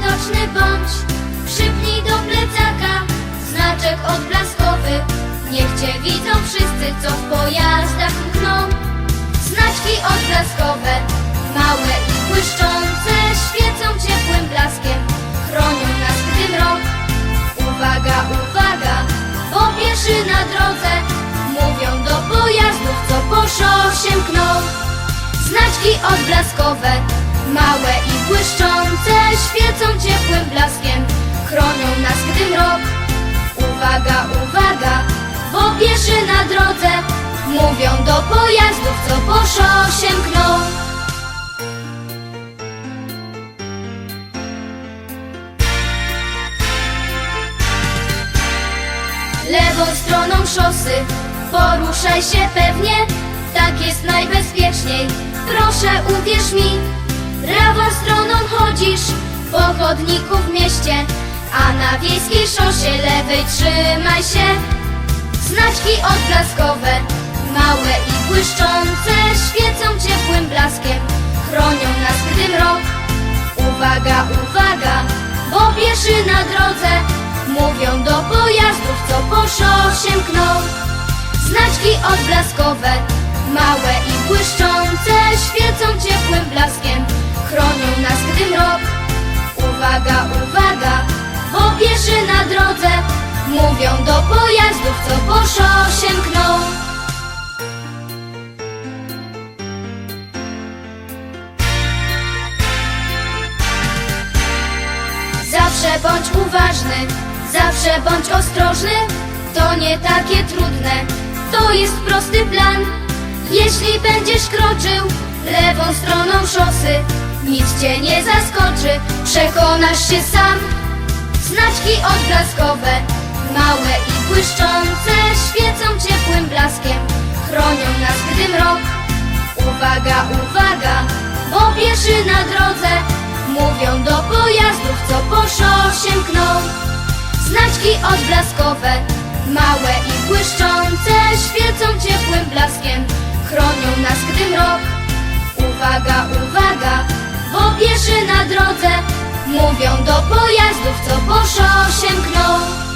widoczny bądź. Przypnij do plecaka znaczek odblaskowy. Niech cię widzą wszyscy, co w pojazdach mkną. Znaczki odblaskowe, małe i błyszczące, świecą ciepłym blaskiem, chronią nas, gdy mrok. Uwaga, uwaga, bo pieszy na drodze mówią do pojazdów, co po szosie mkną. Znaczki odblaskowe, małe i błyszczące, świecą ciepłym blaskiem, chronią nas, gdy mrok. Uwaga, uwaga, bo pieszy na drodze mówią do pojazdów, co po szosie mkną. Lewą stroną szosy poruszaj się pewnie, tak jest najbezpieczniej. Proszę uwierz mi, prawą stroną chodzisz po chodniku w mieście, a na wiejskiej szosie lewej trzymaj się. Znaczki odblaskowe, małe i błyszczące, świecą ciepłym blaskiem, chronią nas, gdy mrok. Uwaga, uwaga, bo pieszy na drodze mówią do pojazdów, co po szosie mkną. Znaczki odblaskowe, małe i błyszczące, świecą ciepłym blaskiem, chronią nas, gdy mrok. Uwaga, uwaga, bo pieszy na drodze mówią do pojazdów, co po szosie mkną. Zawsze bądź uważny, zawsze bądź ostrożny. To nie takie trudne, to jest prosty plan. Jeśli będziesz kroczył lewą stroną szosy, nic cię nie zaskoczy, przekonasz się sam. Znaczki odblaskowe, małe i błyszczące, świecą ciepłym blaskiem, chronią nas, gdy mrok. Uwaga, uwaga, bo pieszy na drodze mówią do pojazdów, co po szosie mkną. Znaczki odblaskowe, małe i błyszczące, świecą ciepłym blaskiem, chronią nas, gdy mrok. Uwaga, uwaga, pieszy na drodze mówią do pojazdów, co po szosie mkną.